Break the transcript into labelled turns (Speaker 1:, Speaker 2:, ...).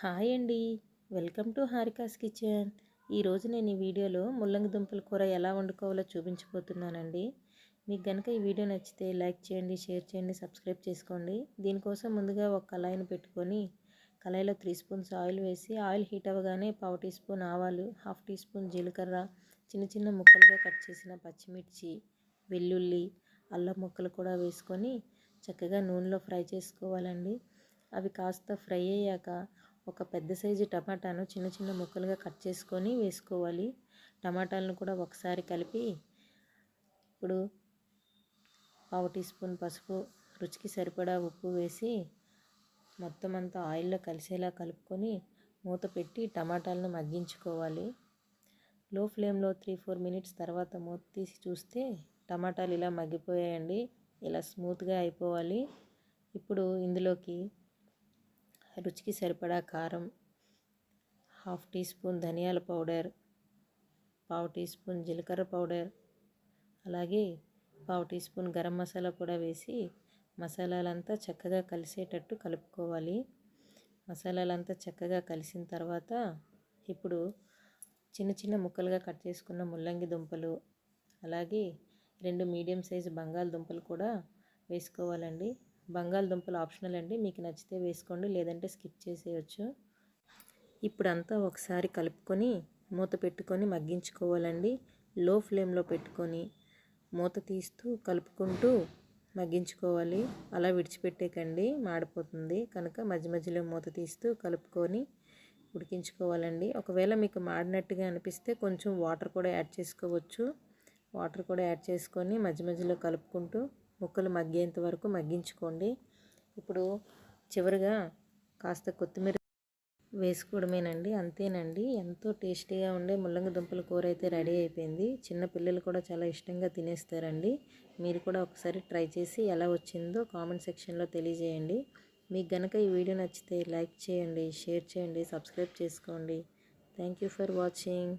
Speaker 1: Hi అండి. Welcome to Harika's kitchen. ఈరోజు నేను ఈ వీడియోలో ముల్లంగి దుంపల కూర ఎలా వండుకోవాలో చూపించబోతున్నానండి. మీకు కనుక ఈ వీడియో నచ్చితే లైక్ చేయండి షేర్ చేయండి సబ్స్క్రైబ్ చేసుకోండి. దీనికోసం ముందుగా ఒక కళాయిని పెట్టుకొని కళాయిలో త్రీ స్పూన్స్ ఆయిల్ వేసి ఆయిల్ హీట్ అవ్వగానే పావు టీ స్పూన్ ఆవాలు హాఫ్ టీ స్పూన్ జీలకర్ర చిన్న చిన్న ముక్కలుగా కట్ చేసిన పచ్చిమిర్చి వెల్లుల్లి అల్లం ముక్కలు కూడా వేసుకొని చక్కగా నూనెలో ఫ్రై చేసుకోవాలండి. అవి కాస్త ఫ్రై అయ్యాక ఒక పెద్ద సైజు టమాటాను చిన్న చిన్న ముక్కలుగా కట్ చేసుకొని వేసుకోవాలి. టమాటాలను కూడా ఒకసారి కలిపి ఇప్పుడు పావు టీ స్పూన్ పసుపు రుచికి సరిపడా ఉప్పు వేసి మొత్తం అంతా ఆయిల్లో కలిసేలా కలుపుకొని మూత పెట్టి టమాటాలను మగ్గించుకోవాలి. లో ఫ్లేమ్లో త్రీ ఫోర్ మినిట్స్ తర్వాత మూత తీసి చూస్తే టమాటాలు ఇలా మగ్గిపోయాయండి. ఇలా స్మూత్గా అయిపోవాలి. ఇప్పుడు ఇందులోకి రుచికి సరిపడా కారం హాఫ్ టీ స్పూన్ ధనియాల పౌడర్ పావు టీ స్పూన్ జీలకర్ర పౌడర్ అలాగే పావు టీ స్పూన్ గరం మసాలా కూడా వేసి మసాలాలంతా చక్కగా కలిసేటట్టు కలుపుకోవాలి. మసాలాలంతా చక్కగా కలిసిన తర్వాత ఇప్పుడు చిన్న చిన్న ముక్కలుగా కట్ చేసుకున్న ముల్లంగి దుంపలు అలాగే రెండు మీడియం సైజు బంగాళదుంపలు కూడా వేసుకోవాలండి. బంగాళదుంపలు ఆప్షనల్ అండి. మీకు నచ్చితే వేసుకోండి లేదంటే స్కిప్ చేసేయచ్చు. ఇప్పుడు అంతా ఒకసారి కలుపుకొని మూత పెట్టుకొని మగ్గించుకోవాలండి. లో ఫ్లేమ్లో పెట్టుకొని మూత తీస్తూ కలుపుకుంటూ మగ్గించుకోవాలి. అలా విడిచిపెట్టేకండి మాడిపోతుంది. కనుక మధ్య మధ్యలో మూత తీస్తూ కలుపుకొని ఉడికించుకోవాలండి. ఒకవేళ మీకు మాడినట్టుగా అనిపిస్తే కొంచెం వాటర్ కూడా యాడ్ చేసుకోవచ్చు. వాటర్ కూడా యాడ్ చేసుకొని మధ్య మధ్యలో కలుపుకుంటూ ముక్కలు మగ్గేంత వరకు మగ్గించుకోండి. ఇప్పుడు చివరిగా కాస్త కొత్తిమీర వేసుకోవడమేనండి. అంతేనండి. ఎంతో టేస్టీగా ఉండే ముల్లంగి దుంపల కూర అయితే రెడీ అయిపోయింది. చిన్న పిల్లలు కూడా చాలా ఇష్టంగా తినేస్తారండి. మీరు కూడా ఒకసారి ట్రై చేసి ఎలా వచ్చిందో కామెంట్ సెక్షన్లో తెలియజేయండి. మీకు గనక ఈ వీడియో నచ్చితే లైక్ చేయండి షేర్ చేయండి సబ్స్క్రైబ్ చేసుకోండి. Thank you for watching.